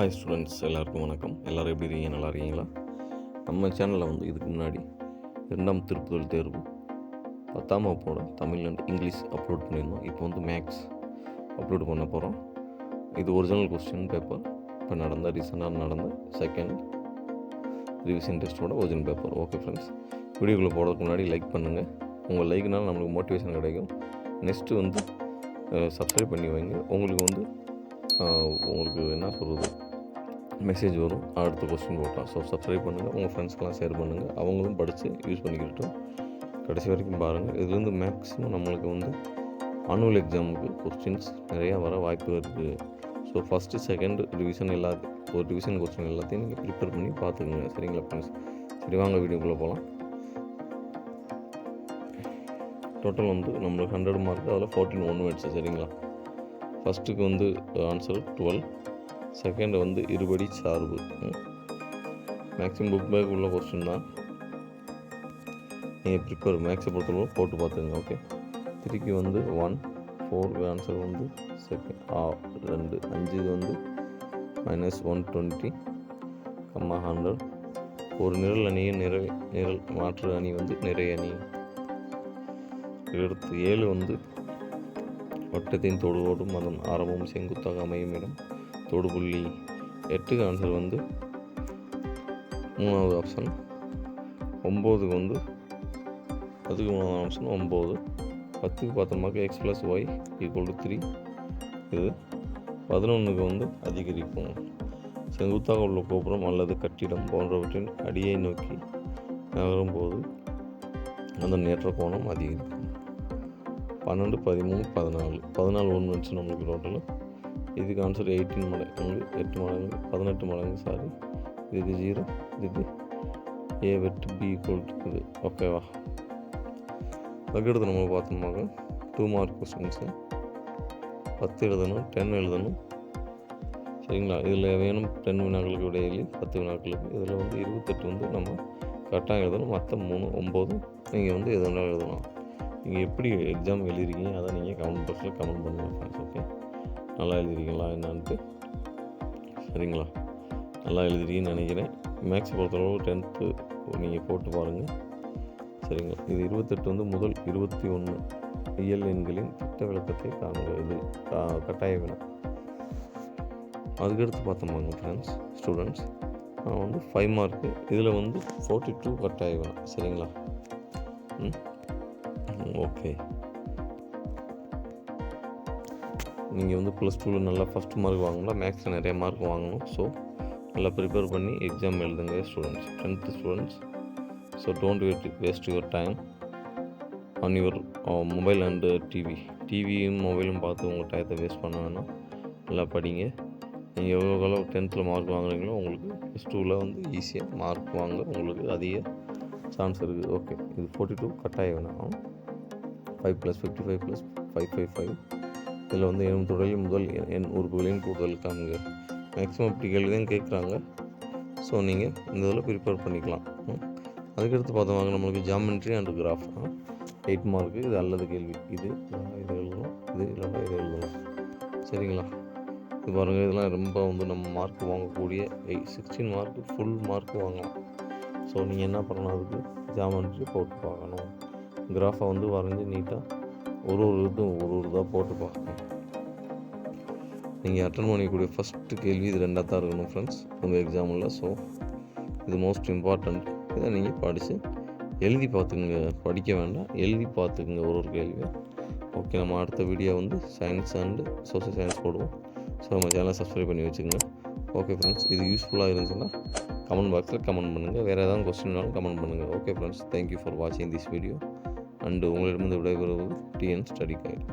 Hi students எல்லாருக்கும் வணக்கம். எல்லோரும் எப்படி இருக்கீங்க? நல்லா இருக்கீங்களா? நம்ம சேனலில் வந்து இதுக்கு முன்னாடி இரண்டாம் திருப்புதல் தேர்வு பத்தாம் வகுப்போட தமிழ் அண்ட் இங்கிலீஷ் அப்லோட் பண்ணியிருந்தோம். இப்போ வந்து மேக்ஸ் அப்லோட் பண்ண போகிறோம் இது ஒரிஜினல் கொஸ்டின் பேப்பர் இப்போ நடந்த ரீசெண்டாக நடந்த செகண்ட் ரிவிஷன் டெஸ்ட்டோட ஒரிஜினல் பேப்பர் ஓகே ஃப்ரெண்ட்ஸ் வீடியோக்குள்ளே போகிறதுக்கு முன்னாடி லைக் பண்ணுங்கள் உங்கள் லைக்னால் நம்மளுக்கு மோட்டிவேஷன் கிடைக்கும். நெக்ஸ்ட்டு வந்து சப்ஸ்கிரைப் பண்ணி வைங்க. உங்களுக்கு வந்து உங்களுக்கு என்ன சொல்கிறது மெசேஜ் வரும். அடுத்த கொஸ்டின் போட்டோம். ஸோ சப்ஸ்கிரைப் பண்ணுங்கள் உங்கள் ஃப்ரெண்ட்ஸ்க்கெலாம் ஷேர் பண்ணுங்கள் அவங்களும் படித்து யூஸ் பண்ணிக்கிட்டோம் கடைசி வரைக்கும் பாருங்கள் இதுலேருந்து மேக்ஸிமம் நம்மளுக்கு வந்து ஆனுவல் எக்ஸாமுக்கு கொஸ்டின்ஸ் நிறையா வர வாய்ப்பு இருக்குது ஸோ ஃபஸ்ட்டு செகண்ட் ரிவிஷன் எல்லா ஒரு ரிவிஷன் கொஸ்டின் எல்லாத்தையும் நீங்கள் ப்ரிப்பேர் பண்ணி பார்த்துக்குங்க. சரிங்களா ஃப்ரெண்ட்ஸ் சரி வாங்க வீடியோக்குள்ளே போகலாம் டோட்டல் வந்து நம்மளுக்கு ஹண்ட்ரட் மார்க் அதில் ஃபோர்டீன் ஒன் வேர்ட்ஸ் சரிங்களா? ஃபஸ்ட்டுக்கு வந்து uh, ஆன்சர் டுவெல் செகண்ட் வந்து இருபடி சார்பு. மேக்ஸிமம் புக் பேக் உள்ள கொஸ்டின் தான். நீங்கள் ப்ரிப்பேர் மேக்ஸை பொறுத்தளவு போட்டு பார்த்துங்க ஓகே திருப்பி வந்து ஒன் ஃபோர் ஆன்சர் வந்து செகண்ட் ஆ ரெண்டு அஞ்சு வந்து minus one twenty comma hundred ஒரு நிரல் அணியை நிறை நிரல் மாற்று அணி வந்து நிறைய அணி. அடுத்து ஏழு வந்து வட்டத்தின் தொடுவோடும் அதன் ஆரம்பமும் செங்குத்தாக அமையும் இடம். தொடுபுள்ளி எட்டுக்கு ஆன்சர் வந்து மூணாவது ஆப்ஷன் ஒம்போதுக்கு வந்து அதுக்கு மூணாவது ஆப்ஷன் ஒம்பது. பத்துக்கு பார்த்தோம்னாக்க x plus y equal to three இது பதினொன்றுக்கு வந்து அதிகரிக்கும். செங்குத்தாக உள்ள கோபுரம் அல்லது கட்டிடம் போன்றவற்றின் அடியை நோக்கி நகரும்போது அந்த நேற்ற கோணம் அதிகரிக்கும். பன்னெண்டு பதிமூணு பதினாலு. பதினாலு ஒன்று வந்துச்சு நம்மளுக்கு டோட்டலு இதுக்கு ஆன்சர் எயிட்டீன் மடங்கு எட்டு மடங்கு பதினெட்டு மடங்கு சாரி இதுக்கு ஜீரோ இதுக்கு ஏ வெட்டு பி ஈக்குவல் இது. ஓகேவா அதுக்கடுத்து நம்ம பார்த்தோம்னாக்க டூ மார்க் கொஸ்டின்ஸு பத்து எழுதணும் டென் எழுதணும். சரிங்களா? இதில் வேணும் டென் வினாக்களுக்கு இடையில பத்து வினாக்களுக்கு இதில் வந்து இருபத்தெட்டு வந்து நம்ம கரெக்டாக எழுதணும். மற்ற மூணு ஒம்பது நீங்கள் வந்து எது வேணாலும் எழுதலாம். நீங்கள் எப்படி எக்ஸாம் எழுதிருக்கீங்க அதை நீங்கள் கமெண்ட் பாக்ஸில் கமெண்ட் பண்ணுங்கள் ஃப்ரெண்ட்ஸ் ஓகே நல்லா எழுதிருக்கீங்களா என்னான்ட்டு? சரிங்களா? நல்லா எழுதிருக்கீங்கன்னு நினைக்கிறேன். மேக்ஸ் பொறுத்தளவு டென்த்து நீங்கள் போட்டு பாருங்கள் சரிங்களா? இது இருபத்தெட்டு வந்து முதல் இருபத்தி ஒன்று இயல் எண்களின் திட்ட விளக்கத்தை காணுங்க இது கட்டாய வேணும். அதுக்கடுத்து பார்த்தோம்பாங்க ஃப்ரெண்ட்ஸ் ஸ்டூடெண்ட்ஸ் நான் வந்து ஃபைவ் மார்க்கு இதில் வந்து ஃபோர்ட்டி டூ கட்டாய வேணும். சரிங்களா? ம்? ஓகே நீங்கள் வந்து ப்ளஸ் டூவில் நல்லா ஃபஸ்ட் மார்க் வாங்கலாம் மேக்ஸில் நிறைய மார்க் வாங்கணும். ஸோ நல்லா ப்ரிப்பேர் பண்ணி எக்ஸாம் எழுதுங்க students tenth students so don't wait waste your time on your mobile and TV டிவியும் மொபைலும் பார்த்து உங்கள் டயத்தை வேஸ்ட் பண்ண வேணாம். நல்லா படிங்க. நீங்கள் எவ்வளோ எவ்வளோ டென்த்தில் மார்க் வாங்குறீங்களோ உங்களுக்கு ப்ளஸ் டூவில் வந்து ஈஸியாக மார்க் வாங்க உங்களுக்கு அதிக சான்ஸ் இருக்குது ஓகே இது ஃபோர்ட்டி டூ கட்டாய வேணாம். Five plus fifty five plus five five five இதில் வந்து என் தொடரில் முதல் என் எண் உறுப்புகளின் கூடுதல் காமிங்க. மேக்ஸிமம் இப்படி கேள்வி தான் கேட்குறாங்க. ஸோ நீங்கள் இந்த இதில் ப்ரிப்பேர் பண்ணிக்கலாம். அதுக்கடுத்து பார்த்தோம்னா நம்மளுக்கு geometry and graph eight mark இது அல்லது கேள்வி. இது இது எழுதணும். இது இல்லைன்னா இது எழுதணும். சரிங்களா? இது பாருங்கள் இதெல்லாம் ரொம்ப வந்து நம்ம மார்க் வாங்கக்கூடிய eight sixteen mark full mark வாங்கலாம். ஸோ நீங்கள் என்ன பண்ணணும் அதுக்கு? ஜாமெண்ட்ரி போட்டு பார்க்கணும். கிராஃபை வந்து வரைஞ்சி நீட்டாக ஒரு ஒரு இதுவும் ஒரு ஒரு இதாக போட்டு பார்க்கணும் நீங்கள் அட்டன் பண்ணக்கூடிய ஃபஸ்ட்டு கேள்வி இது ரெண்டாக தான் இருக்கணும் ஃப்ரெண்ட்ஸ் உங்கள் எக்ஸாமில் ஸோ இது மோஸ்ட் இம்பார்ட்டண்ட் இதை நீங்கள் படித்து எழுதி பார்த்துக்குங்க. படிக்க வேண்டாம் எழுதி பார்த்துக்குங்க ஒரு ஒரு கேள்வியும் ஓகே நம்ம அடுத்த வீடியோ வந்து சயின்ஸ் அண்டு சோசியல் சயின்ஸ் போடுவோம். ஸோ நம்ம சேனலை சப்ஸ்கிரைப் பண்ணி வச்சுக்கோங்க. ஓகே ஃப்ரெண்ட்ஸ் இது யூஸ்ஃபுல்லாக இருந்துச்சுன்னா கமெண்ட் பாக்ஸில் கமெண்ட் பண்ணுங்கள் வேறு ஏதாவது கொஸ்டின்னாலும் கமெண்ட் பண்ணுங்கள் okay friends thank you for வாட்சிங் திஸ் வீடியோ அண்டு உங்களிடமிருந்து விடைபெறுவது டிஎன் ஸ்டடி கைடு